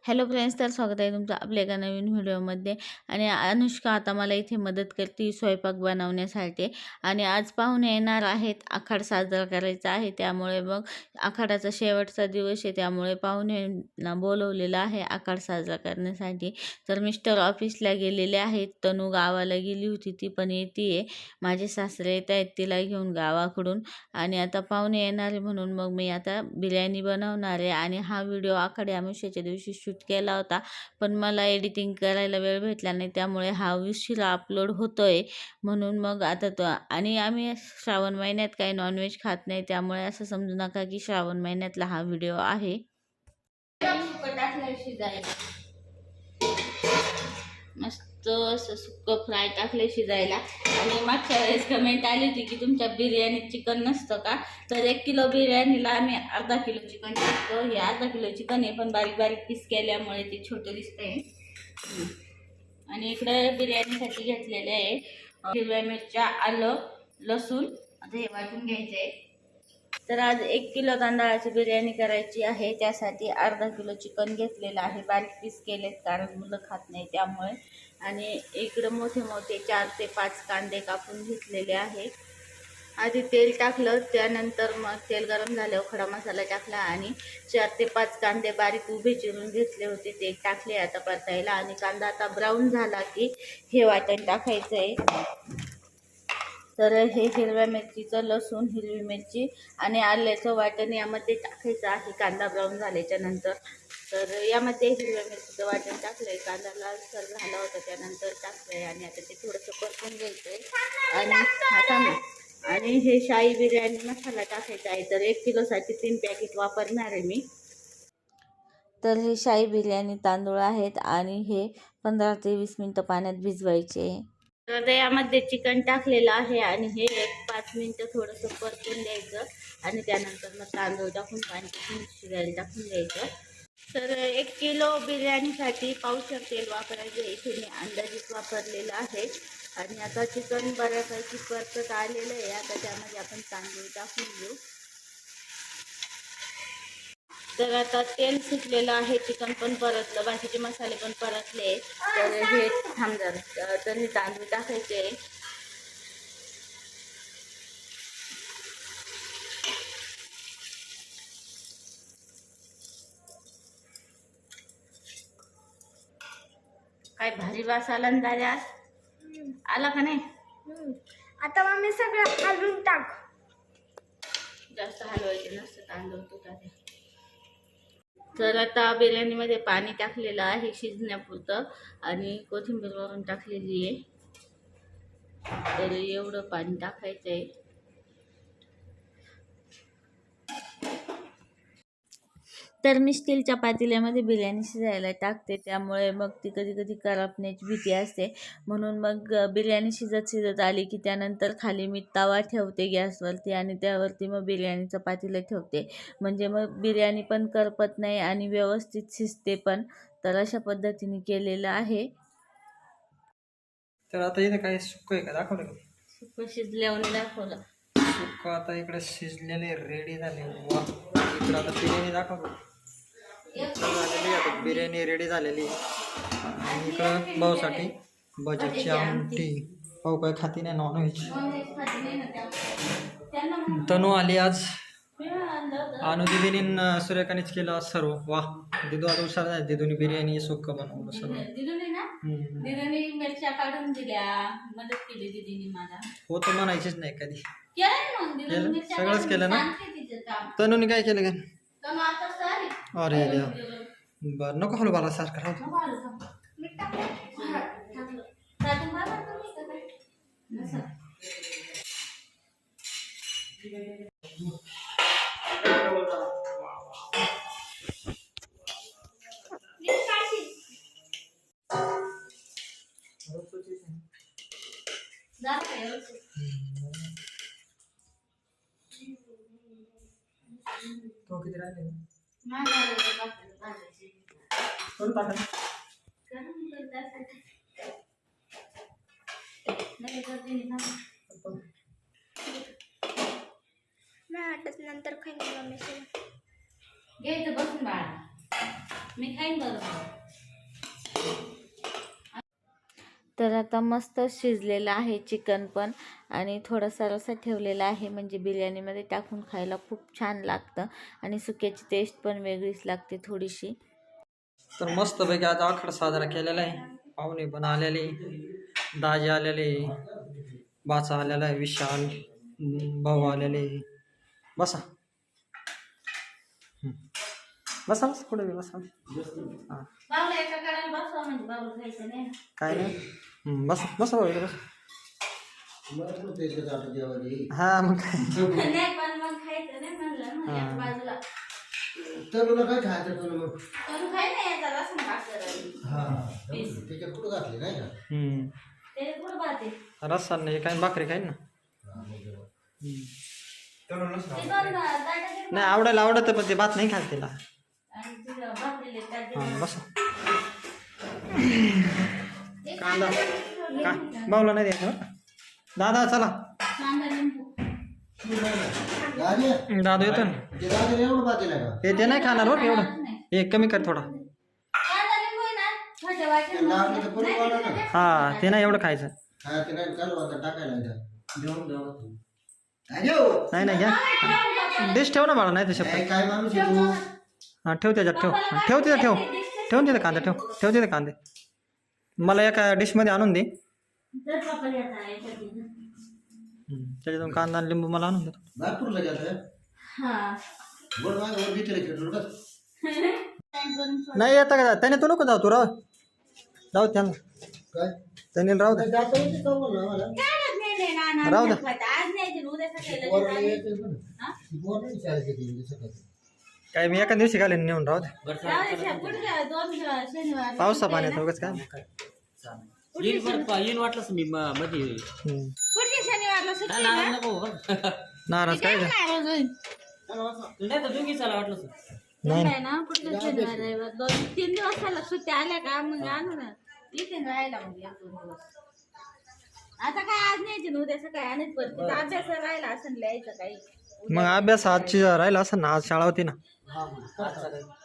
Hello friends तर स्वागत आहे तुमचं आपल्या एका नवीन व्हिडिओमध्ये. आणि अनुष्का आता मला इथे मदत करते स्वयंपाक बनवण्यासाठी. आणि आज पाहुणे येणार आहेत आखाड साजरा करायचा आहे. त्यामुळे मग आखाडाचा शेवटचा दिवस आहे. त्यामुळे पाहुण्यांना बोलवलेलं आहे आखाड साजरा करण्यासाठी. तर मिस्टर ऑफिसला गेलेले आहेत. तनू गावाला गेली होती. ती पण येते आहे माझे सासरे येत आहेत. तिला घेऊन गावाकडून. आणि आता पाहुणे येणार आहे म्हणून मग मी आता बिर्याणी बनवणार आहे. आणि हा व्हिडिओ आखाडे आमुष्याच्या दिवशी शूट केला होता. पण मला एडिटिंग करायला वेळ भेटला नाही. त्यामुळे हा उशिरा अपलोड होतो आहे म्हणून मग आता तो आणि आम्ही श्रावण महिन्यात काही नॉनव्हेज खात नाही. त्यामुळे असं समजू नका की श्रावण महिन्यातला हा व्हिडिओ आहे. मस्त. असं सुक्क फ्राय टाकले शिजायला. आणि मागच्या वेळेस कमेंट आली होती की तुमच्या बिर्याणीत चिकन नसतं का? तर एक किलो बिर्याणीला आम्ही अर्धा किलो चिकन टाकतो. हे अर्धा किलो चिकन आहे पण बारीक बारीक पीस केल्यामुळे ते छोटं दिसतंय. आणि इकडे बिर्याणीसाठी घेतलेले आहे. हिरव्या मिरच्या आलं लसूण आता हे वाटून घ्यायचं आहे तर आज एक किलो तांदळाची बिर्याणी करायची आहे. त्यासाठी अर्धा किलो चिकन घेतलेलं आहे. बारीक पीस केलेत कारण मुलं खात नाही त्यामुळे. आणि इकडं मोठे मोठे चार ते पाच कांदे कापून घेतलेले आहे. आधी तेल टाकलं त्यानंतर मग तेल गरम झाल्यावर खडा मसाला टाकला आणि चार ते पाच कांदे बारीक उभे चिरून घेतले होते. ते टाकले आता परतायला आणि कांदा आता ब्राऊन झाला की हे वाटण टाकायचं आहे तर हे हिरव्या मिरचीचं लसूण हिरवी मिरची आणि आल्याचं वाटण यामध्ये टाकायचं आहे. कांदा ब्राऊन झाल्याच्यानंतर. तर यामध्ये हिरव्या मिरचीचं वाटण टाकलंय. कांदा लालसर झाला होता त्यानंतर टाकलंय आणि आता ते थोडंसं परतून घ्यायचंय. आणि आता आणि हे शाही बिर्याणी मसाला टाकायचा आहे. तर एक किलोसाठी तीन पॅकेट वापरणार आहे मी. तर हे शाही बिर्याणी तांदूळ आहेत आणि हे पंधरा ते वीस मिनटं पाण्यात भिजवायचे. तर यामध्ये चिकन टाकलेलं आहे आणि हे एक पाच मिनटं थोडंसं परतून द्यायचं आणि त्यानंतर मग तांदूळ टाकून पाणी टाकून शिजायला टाकून द्यायचं. तर एक किलो बिर्याणीसाठी पावशर तेल वापरायचं इथे मी अंदाजित वापरलेलं आहे. आणि आता चिकन बऱ्यापैकी परतत आलेलं आहे. आता त्यामध्ये आपण तांदूळ टाकून घेऊ. तर आता तेल सुटलेलं आहे चिकन पण परतलं बाकीचे मसाले पण परतले. तर हे थांब जरा तर हे तांदूळ टाकायचे. काय भारी वास आला आज आला का नाही. आता मग मी सगळं हलवून टाक. जास्त हलवायचे नसतं तांदूळ तुटाचे तर आता बिर्याणीमध्ये पाणी टाकलेलं आहे शिजण्यापुरतं आणि कोथिंबीर वरून टाकलेली आहे. तर एवढं पाणी टाकायचं आहे. तर मी स्टीलच्या पातेल्यामध्ये बिर्याणी शिजायला टाकते. त्यामुळे मग ती कधी कधी करपण्याची भीती असते. म्हणून मग बिर्याणी शिजत शिजत आली की त्यानंतर खाली मी तवा ठेवते गॅसवरती आणि त्यावरती मग बिर्याणीचं पातेलं ठेवते. म्हणजे मग बिर्याणी पण करपत नाही आणि व्यवस्थित शिजते पण. तर अशा पद्धतीने केलेलं आहे. तर आता इथे काय सुक्क आहे का? दाखवलं का? सुकं शिजल्यावर दाखवलं. सुक्क आता इकडे शिजलेले रेडी झाले. वा इकडे आता बिर्याणी दाखवतो. इकडं झालेली आता बिर्याणी रेडी झालेली. आणि इकडं भाऊसाठी भजीची आमटी. भाऊ काय खाती नाही नॉनव्हेज तनू आली आज. अनु दिदीने सूर्यकानीच केलं आज सर्व. वा दिदू आता हुशार झाली दिदूनी बिर्याणी सुक्क बनवलं सर्व हो तर म्हणायचीच नाही कधी. सगळंच केलं ना? तनूने काय केलं सारी अरे बर नको हलू बाला सारखं राहू Thank नको हा, किती राहिले. करू टाका वाटत नंतर खाईन मम्मी घ्यायचं बसून बाळा. मी खाईन बरोबर तर आता मस्त शिजलेलं आहे चिकन पण. आणि थोडासा रसा ठेवलेला आहे म्हणजे बिर्याणीमध्ये टाकून खायला खूप छान लागतं. आणि सुक्याची टेस्ट पण वेगळीच लागते थोडीशी. तर मस्तपैकी आज आखड साजरा केलेला आहे. पाहुणे पण आलेले दाजी आलेले बाचा आलेला आहे विशाल भाऊ आलेले. बसा. बसा बसा कुठे बसा. हां. म्हणजे बाबू खायचं नाही. काय नाही बसा बसा बसा. हा मग काय? नाही पण मग खायचं नाही म्हणलं काय खायचं तुला मग पण खाय नाही याचा रस भाकर हा त्याच्यात कुठं घातली नाही का? हम्म. ते कुठं पाहते रस्सा नाही काय भाकरी खाईन ना? ते दोन ताटाचे नाही आवडायला आवडत पण ते भात नाही खात तिला. आणि तुझं भाकरीले ताट हां बसा. कांदा. का? बावला नाही द्यायचं दादा चला. दादा येतो ना? येते नाही खाणार बरं एवढं? हे कमी कर थोडा. हा ते नाही एवढं खायचं. नाही नाही घ्या. डिश ठेव ना मला नाही तसे हा ठेव त्याच्यात ठेव. ठेव तिथं ठेव. ठेवून तिथं कांदे ठेव. ठेव तिथं कांदे. मला एका डिशमध्ये आणून दे. हम्म, त्याच्यातून कांदा आणि लिंबू मला आणून दे नागपूरला गेलं हा वर माग वर भीतीला खेळतो बस टाइम करून सोड. नाही येतं का त्याने तू नको जाऊ तू राव जाऊ दे त्यांना काय त्याने राहू दे जाता येते का राहू दे. आज नाही ते उद्या सकाळी वर लगेच नाही आली. येते पण. हा? वर नाही चालायचं ते म्हणजे सकाळचं. काय मी एका दिवशी घालेन नेऊन राहू दे. पावसा पाण्यात उगाच काय येईन बरं पा- येईन वाटलंच मी म- मध्ये हम्म. पुढच्या शनिवारला सुट्टी काय आहे नाराज ना? नको हो. नाराज काय? नाही तर दोघी चला वाटलंच नाही. नाही ना पुढच्या शनिवार रविवार दोन तीन दिवसाला सुट्ट्या आल्या का? मग आणू ना. राहायला मग एक दोन दिवस. आता काय आज नाही ना उद्या सकाळी आणत तर अभ्यास राहिला असं लिहायचं काही. मग अभ्यास आजची राहिला असं ना आज शाळा होती ना हा, हा.